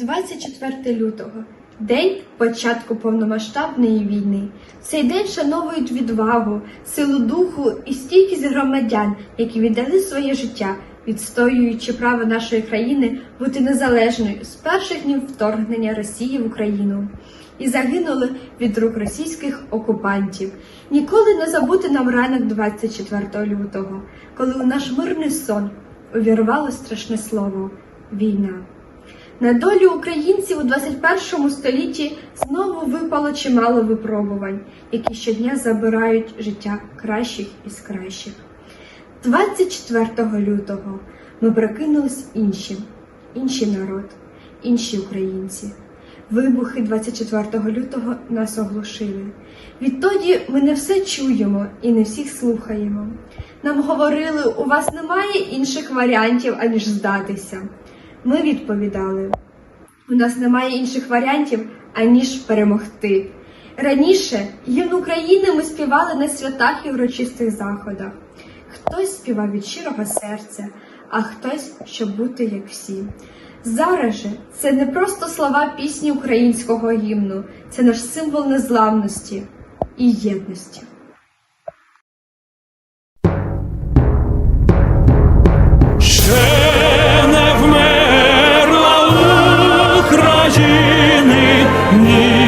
24 лютого день початку повномасштабної війни. Цей день шановують відвагу, силу духу і стійкість громадян, які віддали своє життя, відстоюючи право нашої країни бути незалежною з перших днів вторгнення Росії в Україну. І загинули від рук російських окупантів. Ніколи не забути нам ранок 24 лютого, коли у наш мирний сон увірвало страшне слово війна. На долю українців у 21 столітті знову випало чимало випробувань, які щодня забирають життя кращих із кращих. 24 лютого ми прокинулись іншим, інший народ, інші українці. Вибухи 24 лютого нас оглушили. Відтоді ми не все чуємо і не всіх слухаємо. Нам говорили, у вас немає інших варіантів, аніж здатися. Ми відповідали: у нас немає інших варіантів, аніж перемогти. Раніше гімн України ми співали на святах і урочистих заходах. Хтось співав від щирого серця, а хтось, щоб бути як всі. Зараз же це не просто слова пісні українського гімну, це наш символ незламності і єдності.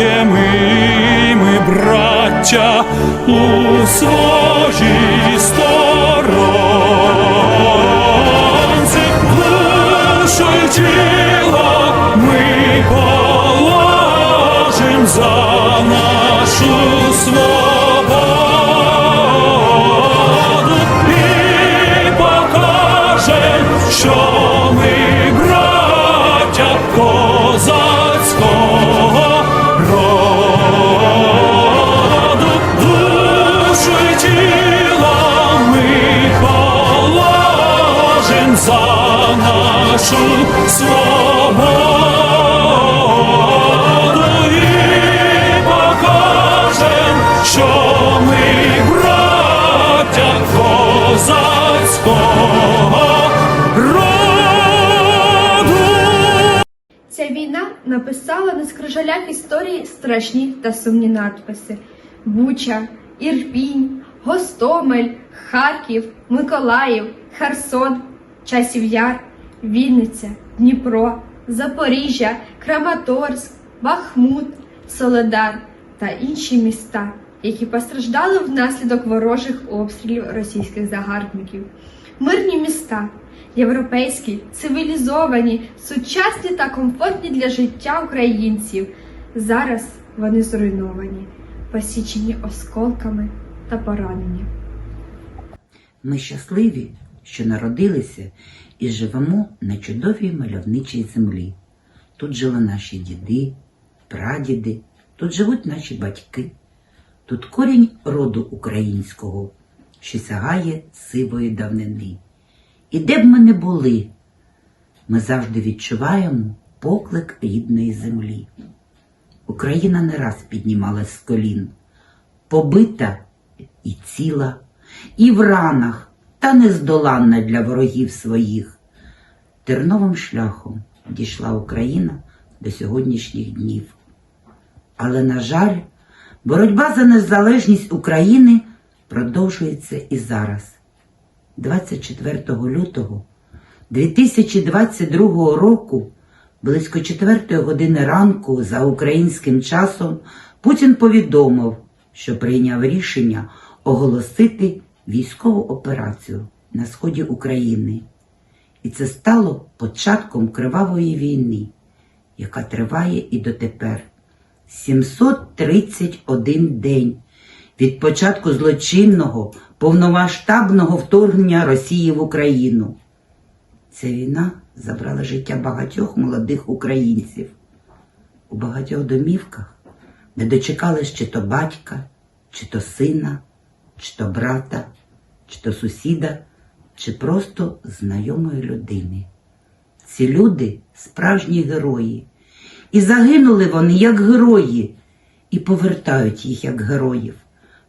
і ми, браття, у своїй сторонці, нашу свободу і покажем, що ми браття козацького роду. Ця війна написала на скрижалях історії страшні та сумні надписи: Буча, Ірпінь, Гостомель, Харків, Миколаїв, Херсон, Часів Яр, Вінниця, Дніпро, Запоріжжя, Краматорськ, Бахмут, Соледар та інші міста, які постраждали внаслідок ворожих обстрілів російських загарбників. Мирні міста, європейські, цивілізовані, сучасні та комфортні для життя українців. Зараз вони зруйновані, посічені осколками та поранені. Ми щасливі, що народилися і живемо на чудовій мальовничій землі. Тут жили наші діди, прадіди, тут живуть наші батьки. Тут корінь роду українського, що сягає сивої давнини. І де б ми не були, ми завжди відчуваємо поклик рідної землі. Україна не раз піднімалась з колін, побита і ціла, і в ранах, та нездоланна для ворогів своїх. Терновим шляхом дійшла Україна до сьогоднішніх днів. Але, на жаль, боротьба за незалежність України продовжується і зараз. 24 лютого 2022 року, близько 4 години ранку за українським часом, Путін повідомив, що прийняв рішення оголосити військову операцію на сході України. І це стало початком кривавої війни, яка триває і дотепер. 731 день від початку злочинного повномасштабного вторгнення Росії в Україну. Ця війна забрала життя багатьох молодих українців. У багатьох домівках не дочекались чи то батька, чи то сина, чи то брата, чи то сусіда, чи просто знайомої людини. Ці люди справжні герої, і загинули вони як герої, і повертають їх як героїв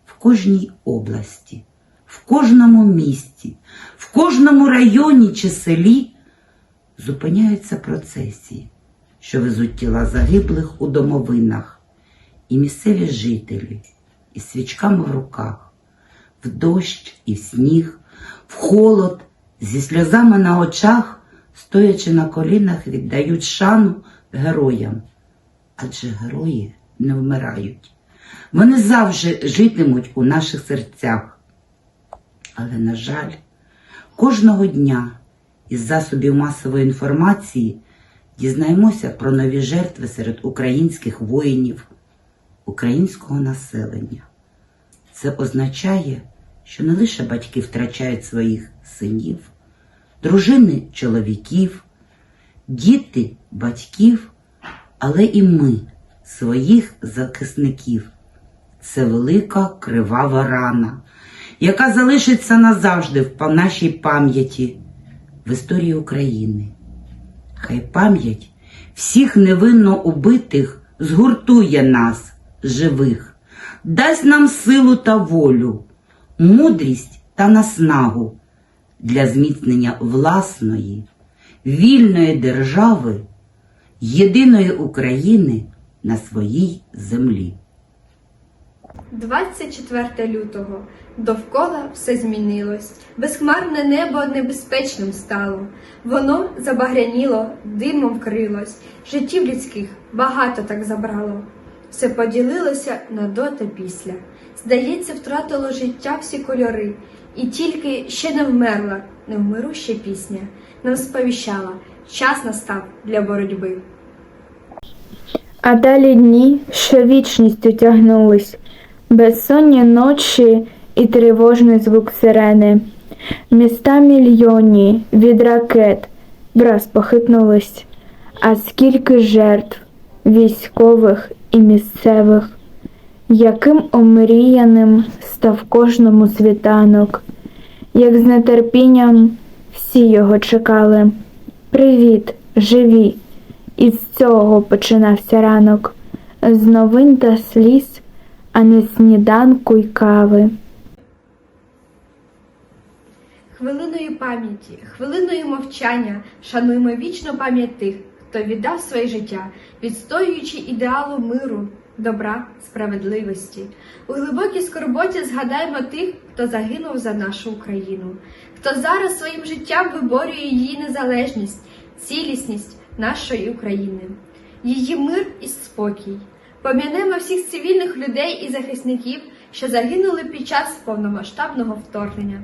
в кожній області, в кожному місті, в кожному районі чи селі зупиняються процесії, що везуть тіла загиблих у домовинах, і місцеві жителі із свічками в руках, в дощ і в сніг, в холод, зі сльозами на очах, стоячи на колінах, віддають шану героям. Адже герої не вмирають. Вони завжди житимуть у наших серцях. Але, на жаль, кожного дня із засобів масової інформації дізнаємося про нові жертви серед українських воїнів, українського населення. Це означає, що не лише батьки втрачають своїх синів, дружини чоловіків, діти батьків, але і ми, своїх захисників. Це велика кривава рана, яка залишиться назавжди в нашій пам'яті в історії України. Хай пам'ять всіх невинно убитих згуртує нас, живих, дасть нам силу та волю, мудрість та наснагу для зміцнення власної, вільної держави, єдиної України на своїй землі. 24 лютого. Довкола все змінилось. Безхмарне небо небезпечним стало. Воно забагряніло, димом вкрилось. Життів людських багато так забрало. Все поділилося на до та після. Здається, втратило життя всі кольори, і тільки ще не вмерла, невмируща пісня, нам сповіщала, час настав для боротьби. А далі дні, що вічністю тягнулись, безсонні ночі і тривожний звук сирени. Міста мільйонні від ракет враз похитнулись, а скільки жертв військових і місцевих, яким омріяним став кожному світанок, як з нетерпінням всі його чекали. Привіт, живі! І з цього починався ранок, з новин та сліз, а не сніданку й кави. Хвилиною пам'яті, хвилиною мовчання шануємо вічну пам'ять тих, хто віддав своє життя, відстоюючи ідеалу миру, добра, справедливості. У глибокій скорботі згадаємо тих, хто загинув за нашу Україну, хто зараз своїм життям виборює її незалежність, цілісність нашої України, її мир і спокій. Пом'янемо всіх цивільних людей і захисників, що загинули під час повномасштабного вторгнення.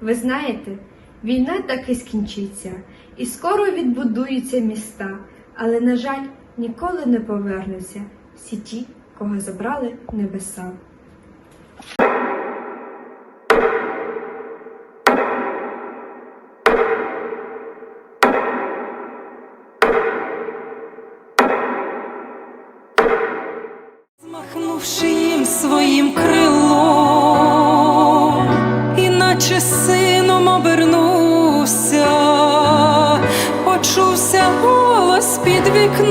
Ви знаєте, війна таки скінчиться, і скоро відбудуються міста, але, на жаль, ніколи не повернуться всі ті, кого забрали небеса. Під вікном.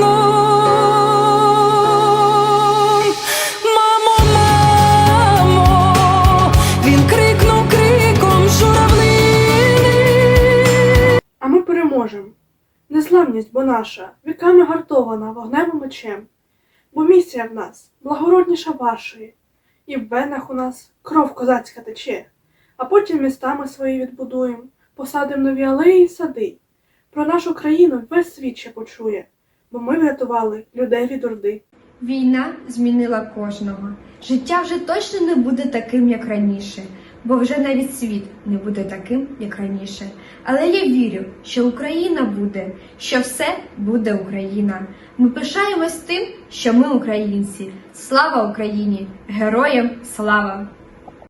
Мамо, він крикнув криком журавлини. А ми переможемо. Незламність бо наша, віками гартована вогнем і мечем. Бо місія в нас благородніша вашої, і в венах у нас кров козацька тече. А потім містами свої відбудуємо, посадимо нові алеї й сади. Про нашу країну весь світ ще почує, бо ми врятували людей від орди. Війна змінила кожного. Життя вже точно не буде таким, як раніше, бо вже навіть світ не буде таким, як раніше. Але я вірю, що Україна буде, що все буде Україна. Ми пишаємось тим, що ми українці. Слава Україні! Героям слава!